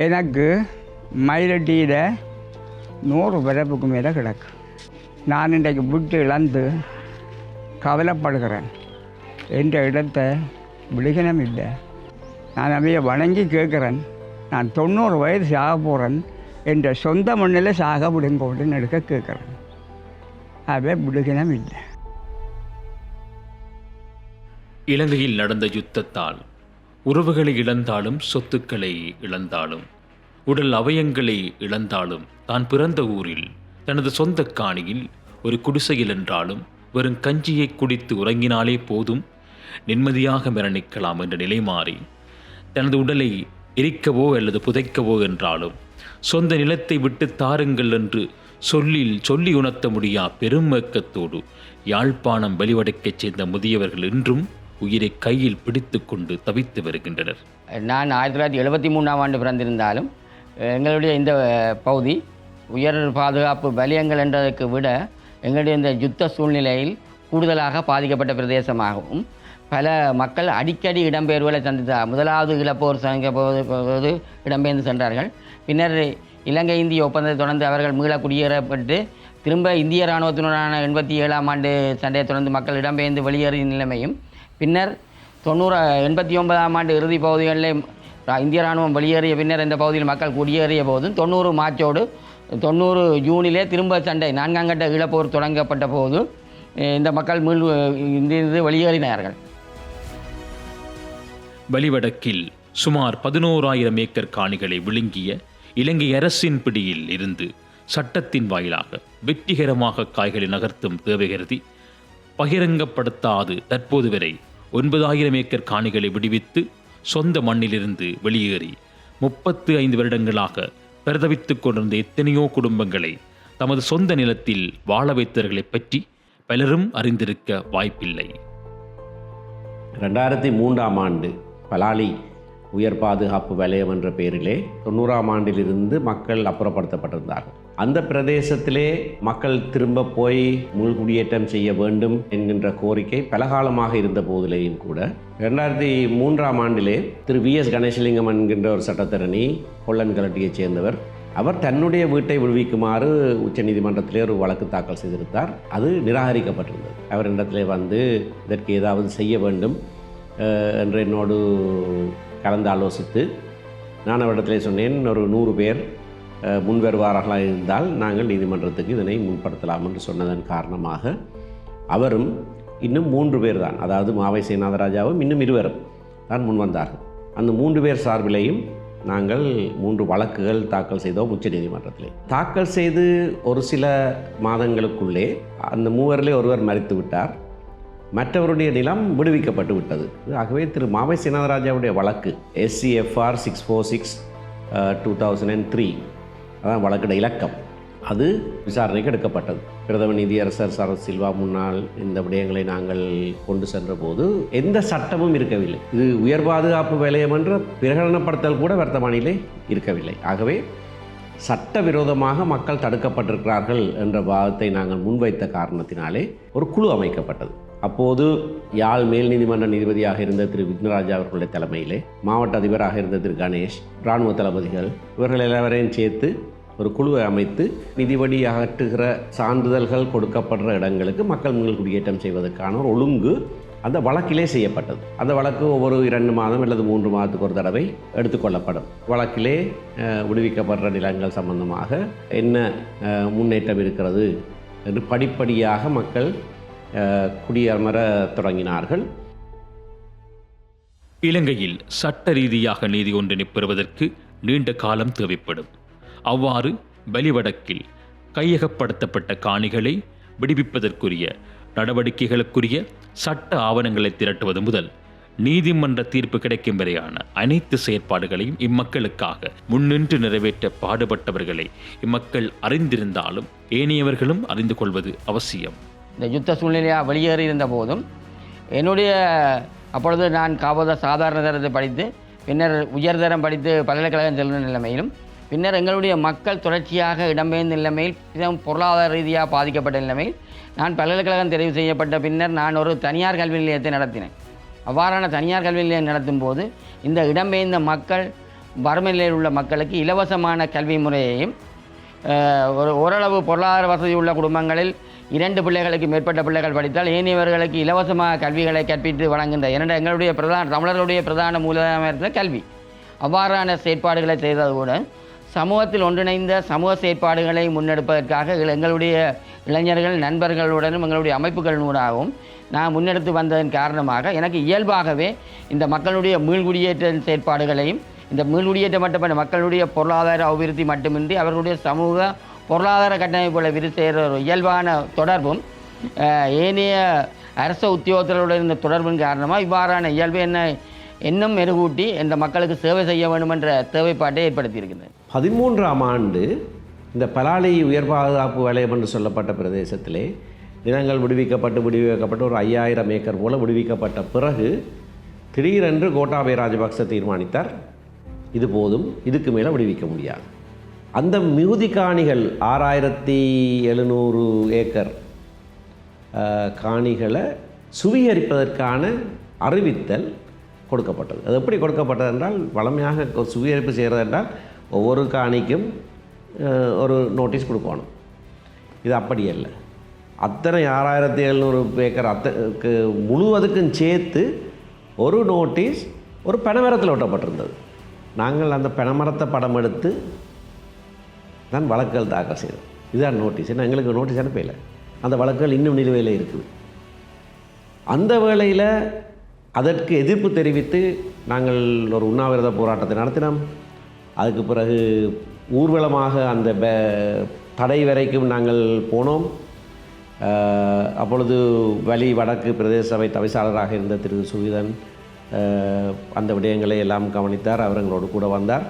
எனக்கு மயிலட்டியில் நூறு பிறப்புக்கு மேலே கிடக்கு. நான் இன்றைக்கு விட்டு இழந்து கவலைப்படுகிறேன். என்ற இடத்தை விடுகணும் இல்லை. நான் அவைய வணங்கி கேட்குறேன். நான் தொண்ணூறு வயது சாக போகிறேன் என்ற சொந்த மண்ணில் சாக விடுங்கோடுன்னு எடுக்க கேட்குறேன். அவை விடுகணும் இல்லை. இலங்கையில் நடந்த யுத்தத்தால் உறவுகளை இழந்தாலும் சொத்துக்களை இழந்தாலும் உடல் அவயங்களை இழந்தாலும் தான் பிறந்த ஊரில் தனது சொந்த காணியில் ஒரு குடிசையில் என்றாலும் வெறும் கஞ்சியை குடித்து உறங்கினாலே போதும் நிம்மதியாக மரணிக்கலாம் என்ற நிலை மாறி தனது உடலை எரிக்கவோ அல்லது புதைக்கவோ என்றாலும் சொந்த நிலத்தை விட்டு தாருங்கள் என்று சொல்லில் சொல்லி உணர்த்த முடியா பெரும் ஏக்கத்தோடு யாழ்ப்பாணம் வழிவடைக்கச் சேர்ந்த முதியவர்கள் இன்றும் உயிரை கையில் பிடித்துக்கொண்டு தவித்து வருகின்றனர். நான் ஆயிரத்தி தொள்ளாயிரத்தி எழுபத்தி மூணாம் ஆண்டு பிறந்திருந்தாலும் எங்களுடைய இந்த பகுதி உயர் பாதுகாப்பு வலயங்கள் என்றதற்கு விட எங்களுடைய இந்த யுத்த சூழ்நிலையில் கூடுதலாக பாதிக்கப்பட்ட பிரதேசமாகவும் பல மக்கள் அடிக்கடி இடம்பெயர்வுகளை சந்தித்தார் முதலாவது இழப்போர் சங்க போது போது இடம்பெயர்ந்து சென்றார்கள். பின்னர் இலங்கை இந்திய ஒப்பந்தத்தை தொடர்ந்து அவர்கள் மீள குடியேறப்பட்டு திரும்ப இந்திய இராணுவத்தினரான எண்பத்தி ஏழாம் ஆண்டு சண்டையை தொடர்ந்து மக்கள் இடம்பெயர்ந்து வெளியேறிய நிலைமையும் பின்னர் தொண்ணூறு எண்பத்தி ஒன்பதாம் ஆண்டு இறுதி பகுதிகளில் இந்திய ராணுவம் வெளியேறிய பின்னர் இந்த பகுதியில் மக்கள் குடியேறிய போதும் தொண்ணூறு மார்ச்சோடு தொண்ணூறு ஜூனிலே திரும்ப சண்டை நான்காம் கட்ட இழப்போர் தொடங்கப்பட்ட போது இந்த மக்கள் மீள் இங்கிருந்து வெளியேறினார்கள். வலிவடக்கில் சுமார் பதினோராயிரம் ஏக்கர் காணிகளை விழுங்கிய இலங்கை அரசின் பிடியில் இருந்து சட்டத்தின் வாயிலாக வெற்றிகரமாக காய்களை நகர்த்தும் தேவகருதி பகிரங்கப்படுத்தாது தற்போது வரை. ஒன்பதாயிரம் ஏக்கர் காணிகளை விடுவித்து சொந்த மண்ணிலிருந்து வெளியேறி முப்பத்து ஐந்து வருடங்களாக பிரதவித்துக் கொண்டிருந்த எத்தனையோ குடும்பங்களை தமது சொந்த நிலத்தில் வாழ வைத்தவர்களைப் பற்றி பலரும் அறிந்திருக்க வாய்ப்பில்லை. ரெண்டாயிரத்தி மூன்றாம் ஆண்டு பலாலி உயர் பாதுகாப்பு வலயம் என்ற பெயரிலே தொண்ணூறாம் ஆண்டிலிருந்து மக்கள் அப்புறப்படுத்தப்பட்டிருந்தார்கள். அந்த பிரதேசத்திலே மக்கள் திரும்ப போய் முள்குடியேற்றம் செய்ய வேண்டும் என்கின்ற கோரிக்கை பலகாலமாக இருந்த போதிலேயும் கூட. ரெண்டாயிரத்தி மூன்றாம் ஆண்டிலே திரு வி எஸ் கணேசலிங்கம் என்கின்ற ஒரு சட்டத்தரணி கொல்லன் கலட்டியைச் சேர்ந்தவர். அவர் தன்னுடைய வீட்டை விடுவிக்குமாறு உச்சநீதிமன்றத்திலே ஒரு வழக்கு தாக்கல் செய்திருந்தார். அது நிராகரிக்கப்பட்டிருந்தது. அவர் இடத்திலே வந்து இதற்கு ஏதாவது செய்ய வேண்டும் என்று என்னோடு கலந்து ஆலோசித்து நான் அவரிடத்திலே சொன்னேன் ஒரு நூறு பேர் முன்வருவார்களாக இருந்தால் நாங்கள் நீதிமன்றத்துக்கு இதனை முன்படுத்தலாம் என்று சொன்னதன் காரணமாக அவரும் இன்னும் மூன்று பேர் தான். அதாவது மாவை சேனாதராஜாவும் இன்னும் இருவரும் தான் முன்வந்தார்கள். அந்த மூன்று பேர் சார்பிலேயும் நாங்கள் மூன்று வழக்குகள் தாக்கல் செய்தோம் உச்ச நீதிமன்றத்தில். தாக்கல் செய்து ஒரு சில மாதங்களுக்குள்ளே அந்த மூவரிலே ஒருவர் மறித்து விட்டார். மற்றவருடைய நிலம் விடுவிக்கப்பட்டு விட்டது. ஆகவே திரு மாவை சீனாதராஜாவுடைய வழக்கு SCFR six four six two thousand and three அதான் வழக்கிட இலக்கம். அது விசாரணைக்கு எடுக்கப்பட்டது. பிரதம நீதியரசர் சரத் சில்வா முன்னால் இந்த விடயங்களை நாங்கள் கொண்டு சென்ற போது எந்த சட்டமும் இருக்கவில்லை. இது உயர் பாதுகாப்பு வலயம் என்ற பிரகடனப்படுத்தல் கூட வர்த்தமானிலே இருக்கவில்லை. ஆகவே சட்டவிரோதமாக மக்கள் தடுக்கப்பட்டிருக்கிறார்கள் என்ற வாதத்தை நாங்கள் முன்வைத்த காரணத்தினாலே ஒரு குழு அமைக்கப்பட்டது. அப்போது யாழ் மேல் நீதிமன்ற நீதிபதியாக இருந்த திரு விக்னராஜா அவர்களுடைய தலைமையிலே மாவட்ட அதிபராக இருந்த திரு கணேஷ் இராணுவ தளபதிகள் இவர்கள் எல்லாவரையும் சேர்த்து ஒரு குழுவை அமைத்து நிதிவடி அகற்றுகிற சான்றிதழ்கள் கொடுக்கப்படுற இடங்களுக்கு மக்கள் மீள் குடியேற்றம் செய்வதற்கான ஒரு ஒழுங்கு அந்த வழக்கிலே செய்யப்பட்டது. அந்த வழக்கு ஒவ்வொரு இரண்டு மாதம் அல்லது மூன்று மாதத்துக்கு ஒரு தடவை எடுத்துக்கொள்ளப்படும் வழக்கிலே விடுவிக்கப்படுற நிலங்கள் சம்பந்தமாக என்ன முன்னேற்றம் இருக்கிறது என்று படிப்படியாக மக்கள் குடியமர தொடங்கினார்கள். இலங்கையில் சட்ட ரீதியாக நீதி ஒன்றினை பெறுவதற்கு நீண்ட காலம் தேவைப்படும். அவ்வாறு பலிவடக்கில் கையகப்படுத்தப்பட்ட காணிகளை விடுவிப்பதற்குரிய நடவடிக்கைகளுக்குரிய சட்ட ஆவணங்களை திரட்டுவது முதல் நீதிமன்ற தீர்ப்பு கிடைக்கும் வரையான அனைத்து செயற்பாடுகளையும் இம்மக்களுக்காக முன்னின்று நிறைவேற்ற பாடுபட்டவர்களை இம்மக்கள் அறிந்திருந்தாலும் ஏனையவர்களும் அறிந்து கொள்வது அவசியம். இந்த யுத்த சூழ்நிலையாக வெளியேறி இருந்த போதும் என்னுடைய அப்பொழுது நான் காவத சாதாரண தரத்தை படித்து பின்னர் உயர்தரம் படித்து பல்கலைக்கழகம் செல்லும் நிலைமையிலும் பின்னர் எங்களுடைய மக்கள் தொடர்ச்சியாக இடம்பெயர்ந்த நிலைமையில் மிகவும் பொருளாதார ரீதியாக பாதிக்கப்பட்ட நிலைமையில் நான் பல்கலைக்கழகம் தெரிவு செய்யப்பட்ட பின்னர் நான் ஒரு தனியார் கல்வி நிலையத்தை நடத்தினேன். அவ்வாறான தனியார் கல்வி நிலையம் நடத்தும் போது இந்த இடம்பெயர்ந்த மக்கள் வறுமை நிலையில் உள்ள மக்களுக்கு இலவசமான கல்வி முறையையும் ஒரு ஓரளவு பொருளாதார வசதி உள்ள குடும்பங்களில் இரண்டு பிள்ளைகளுக்கு மேற்பட்ட பிள்ளைகள் படித்தால் ஏனையவர்களுக்கு இலவசமாக கல்விகளை கற்பித்து வழங்குகின்ற இரண்டு எங்களுடைய பிரதான தமிழர்களுடைய பிரதான மூலதனமாக கல்வி. அவ்வாறான செயற்பாடுகளை செய்ததோடு சமூகத்தில் ஒன்றிணைந்த சமூக செயற்பாடுகளை முன்னெடுப்பதற்காக எங்களுடைய இளைஞர்கள் நண்பர்களுடனும் எங்களுடைய அமைப்புகளினூடாகவும் நான் முன்னெடுத்து வந்ததன் காரணமாக எனக்கு இயல்பாகவே இந்த மக்களுடைய மீள்குடியேற்ற செயற்பாடுகளையும் இந்த மீள்குடியேற்ற மட்டுமல்ல மக்களுடைய பொருளாதார அபிவிருத்தி மட்டுமின்றி அவர்களுடைய சமூக பொருளாதார கட்டமைப்புகளை விருத்தி ஒரு இயல்பான தொடர்பும் ஏனைய அரச உத்தியோகத்தர்களுடன் இந்த தொடர்பின் காரணமாக இவ்வாறான இயல்பு என்ன இன்னும் மெருகூட்டி இந்த மக்களுக்கு சேவை செய்ய வேண்டும் என்ற தேவைப்பாட்டை ஏற்படுத்தியிருக்கின்றன பதிமூன்றாம் ஆண்டு இந்த பலாலி உயர் பாதுகாப்பு வலயம் என்று சொல்லப்பட்ட பிரதேசத்திலே நிலங்கள் விடுவிக்கப்பட்டு விடுவிக்கப்பட்டு ஒரு ஐயாயிரம் ஏக்கர் போல விடுவிக்கப்பட்ட பிறகு திடீரென்று கோட்டாபய ராஜபக்ச தீர்மானித்தார். இது போதும் இதுக்கு மேலே விடுவிக்க முடியாது. அந்த மிகுதி காணிகள் ஆறாயிரத்தி எழுநூறு ஏக்கர் காணிகளை சுவீகரிப்பதற்கான அறிவித்தல் கொடுக்கப்பட்டது. அது எப்படி கொடுக்கப்பட்டது என்றால் வளமையாக சுவீகரிப்பு செய்கிறது என்றால் ஒவ்வொரு காணிக்கும் ஒரு நோட்டீஸ் கொடுக்கணும். இது அப்படி இல்லை அத்தனை ஆறாயிரத்தி எழுநூறு ஏக்கர் அத்தக்கு முழுவதுக்கும் சேர்த்து ஒரு நோட்டீஸ் ஒரு பனைமரத்தில் ஒட்டப்பட்டிருந்தது. நாங்கள் அந்த பனைமரத்தை படம் எடுத்து தான் வழக்குகள் தாக்கல் செய்தோம் இதுதான் நோட்டீஸ் ஏன்னா எங்களுக்கு நோட்டீஸ் அனுப்பல அந்த வழக்குகள் இன்னும் நிலுவையில் இருக்குது. அந்த வேளையில் அதற்கு எதிர்ப்பு தெரிவித்து நாங்கள் ஒரு உண்ணாவிரத போராட்டத்தை நடத்தினோம். அதுக்கு பிறகு ஊர்வலமாக அந்த தடை வரைக்கும் நாங்கள் போனோம். அப்பொழுது வலி வடக்கு பிரதேச சபை தவிசாளராக இருந்த திரு. சுகிதன் அந்த விடயங்களை எல்லாம் கவனித்தார். அவர் எங்களோடு கூட வந்தார்.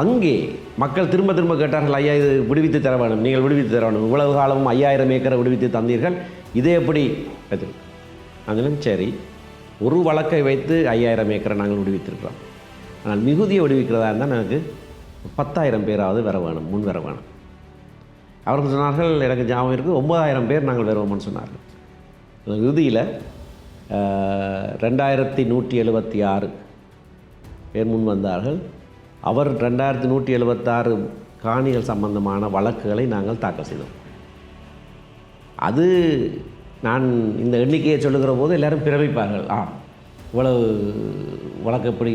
அங்கே மக்கள் திரும்ப திரும்ப கேட்டார்கள் ஐயா இது விடுவித்து தர வேணும் நீங்கள் விடுவித்து தர வேணும் இவ்வளவு காலமும் ஐயாயிரம் ஏக்கரை விடுவித்து தந்தீர்கள். இதே எப்படி? அதிலும் சரி ஒரு வழக்கை வைத்து ஐயாயிரம் ஏக்கரை நாங்கள் விடுவித்திருக்கிறோம். ஆனால் மிகுதியை விடுவிக்கிறதா இருந்தால் எனக்கு பத்தாயிரம் பேராவது வர வேணும் முன் வர வேணும். அவர்கள் சொன்னார்கள் எனக்கு ஞாபகம் இருக்குது ஒன்பதாயிரம் பேர் நாங்கள் வருவோம்னு சொன்னார்கள். இறுதியில் ரெண்டாயிரத்தி நூற்றி எழுபத்தி ஆறு பேர் முன் வந்தார்கள். அவர் ரெண்டாயிரத்தி நூற்றி எழுபத்தாறு காணிகள் சம்பந்தமான வழக்குகளை நாங்கள் தாக்கல் செய்தோம். அது நான் இந்த எண்ணிக்கையை சொல்லுகிற போது எல்லாரும் பிரமிப்பார்கள். ஆ இவ்வளவு வழக்கு எப்படி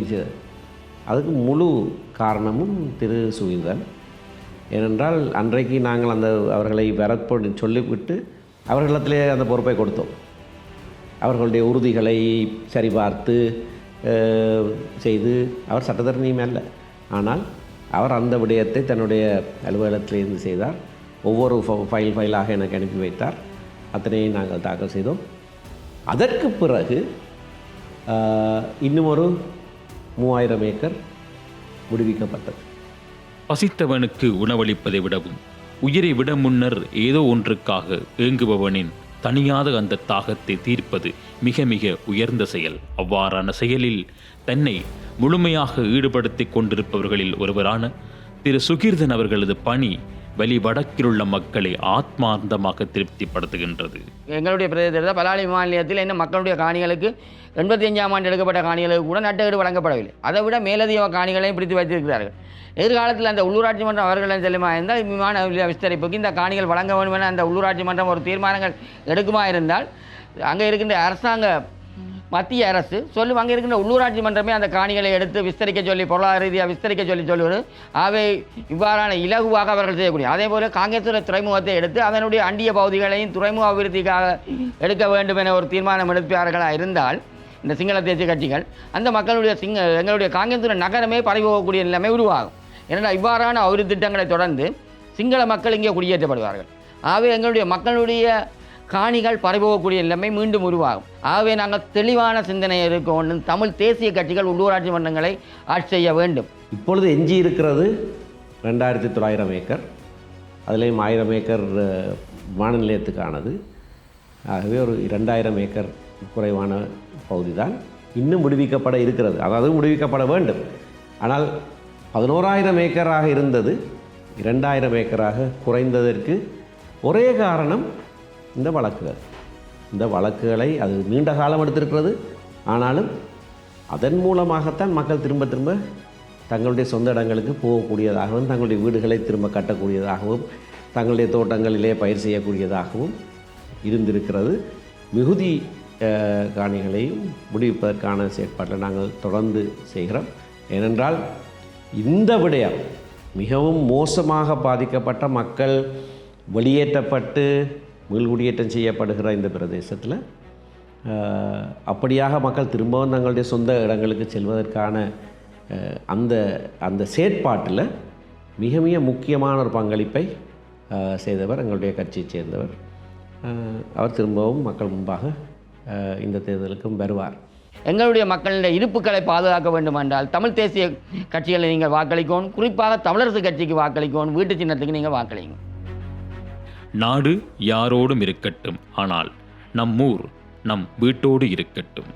அதுக்கு முழு காரணமும் திரு சுகிந்தன் ஏனென்றால் அன்றைக்கு நாங்கள் அந்த அவர்களை வரப்படி சொல்லிவிட்டு அவர்களிடத்திலே அந்த பொறுப்பை கொடுத்தோம். அவர்களுடைய உறுதிகளை சரிபார்த்து செய்து அவர் சட்டத்தரணியும் அல்ல. ஆனால் அவர் அந்த விடயத்தை தன்னுடைய அலுவலகத்திலிருந்து செய்தார். ஒவ்வொரு ஃப- ஃபைல் ஃபைலாக எனக்கு அனுப்பி வைத்தார். அத்தனையும் நாங்கள் தாக்கல் செய்தோம். அதற்கு பிறகு இன்னும் ஒரு மூவாயிரம் ஏக்கர் விடுவிக்கப்பட்டது. பசித்தவனுக்கு உணவளிப்பதை விடவும் உயிரை விட முன்னர் ஏதோ ஒன்றுக்காக ஏங்குபவனின் தனியாத அந்த தாகத்தை தீர்ப்பது மிக மிக உயர்ந்த செயல். அவ்வாறான செயலில் தன்னை முழுமையாக ஈடுபடுத்திக் கொண்டிருப்பவர்களில் ஒருவரான திரு சுகீர்தன் அவர்களது பணி வெளிவடக்கிலுள்ள மக்களை ஆத்மார்த்தமாக திருப்திப்படுத்துகின்றது. எங்களுடைய பிரதேசத்தில் பலாலி மாநிலத்தில் இன்னும் மக்களுடைய காணிகளுக்கு எண்பத்தி அஞ்சாம் ஆண்டு எடுக்கப்பட்ட காணிகளுக்கு கூட நட்டகடு வழங்கப்படவில்லை. அதை விட மேலதிக காணிகளையும் பிடித்து வைத்திருக்கிறார்கள். எதிர்காலத்தில் அந்த உள்ளூராட்சி மன்றம் அவர்களின் செல்லுமா இருந்தால் விமான விஸ்தரிப்புக்கு இந்த காணிகள் வழங்க வேண்டும் என அந்த உள்ளூராட்சி மன்றம் ஒரு தீர்மானங்கள் எடுக்குமா இருந்தால் அங்கே இருக்கின்ற அரசாங்க மத்திய அரசு சொல்லும் அங்கே இருக்கின்ற உள்ளூராட்சி மன்றமே அந்த காணிகளை எடுத்து விஸ்தரிக்க சொல்லி பொருளாதார ரீதியாக விஸ்தரிக்க சொல்லி சொல்லுவது அவை இவ்வாறான இலகுவாக அவர்கள் செய்யக்கூடிய அதே போல காங்கேசுவர துறைமுகத்தை எடுத்து அதனுடைய அண்டிய பகுதிகளையும் துறைமுக அபிவிருத்திக்காக எடுக்க வேண்டும் என ஒரு தீர்மானம் எடுப்பார்களாக இருந்தால் இந்த சிங்கள தேசிய கட்சிகள் அந்த மக்களுடைய சிங்க எங்களுடைய காங்கேசுவர நகரமே பறிபோகக்கூடிய நிலைமை உருவாகும். ஏன்னா இவ்வாறான அபிவிருத்தி திட்டங்களை தொடர்ந்து சிங்கள மக்கள் இங்கே குடியேற்றப்படுவார்கள். ஆகவே எங்களுடைய மக்களுடைய காணிகள் பறிபோகக்கூடிய நிலைமை மீண்டும் உருவாகும். ஆகவே நாங்கள் தெளிவான சிந்தனை இருக்கணும் தமிழ் தேசிய கட்சிகள் உள்ளூராட்சி மன்றங்களை ஆட்சி செய்ய வேண்டும். இப்பொழுது எஞ்சி இருக்கிறது ரெண்டாயிரத்தி தொள்ளாயிரம் ஏக்கர். அதுலேயும் ஆயிரம் ஏக்கர் வான நிலையத்துக்கானது. ஆகவே ஒரு இரண்டாயிரம் ஏக்கர் குறைவான பகுதி தான் இன்னும் விடுவிக்கப்பட இருக்கிறது. அதாவது விடுவிக்கப்பட வேண்டும். ஆனால் பதினோராயிரம் ஏக்கராக இருந்தது இரண்டாயிரம் ஏக்கராக குறைந்ததற்கு ஒரே காரணம் இந்த வழக்குகள். இந்த வழக்குகளை அது நீண்ட காலம் எடுத்திருக்கிறது. ஆனாலும் அதன் மூலமாகத்தான் மக்கள் திரும்ப திரும்ப தங்களுடைய சொந்த இடங்களுக்கு போகக்கூடியதாகவும் தங்களுடைய வீடுகளை திரும்ப கட்டக்கூடியதாகவும் தங்களுடைய தோட்டங்களிலே பயிர் செய்யக்கூடியதாகவும் இருந்திருக்கிறது. மிகுதி காணிகளையும் முடிவிப்பதற்கான செயற்பாட்டை நாங்கள் தொடர்ந்து செய்கிறோம். ஏனென்றால் இந்த விடயம் மிகவும் மோசமாக பாதிக்கப்பட்ட மக்கள் வெளியேற்றப்பட்டு மீள்குடியேற்றம் செய்யப்படுகிற இந்த பிரதேசத்தில் அப்படியாக மக்கள் திரும்பவும் தங்களுடைய சொந்த இடங்களுக்கு செல்வதற்கான அந்த அந்த செயற்பாட்டில் மிக மிக முக்கியமான ஒரு பங்களிப்பை செய்தவர் எங்களுடைய கட்சியைச் சேர்ந்தவர். அவர் திரும்பவும் மக்கள் முன்பாக இந்த தேர்தலுக்கும் வருவார். எங்களுடைய மக்களுடைய இருப்புக்களை பாதுகாக்க வேண்டுமென்றால் தமிழ் தேசிய கட்சிகளை நீங்கள் வாக்களிக்கணும் குறிப்பாக தமிழரசு கட்சிக்கு வாக்களிக்கணும் வீட்டு சின்னத்துக்கு நீங்கள் வாக்களிங்க நாடு யாரோடும் இருக்கட்டும். ஆனால் நம் ஊர் நம் வீட்டோடு இருக்கட்டும்.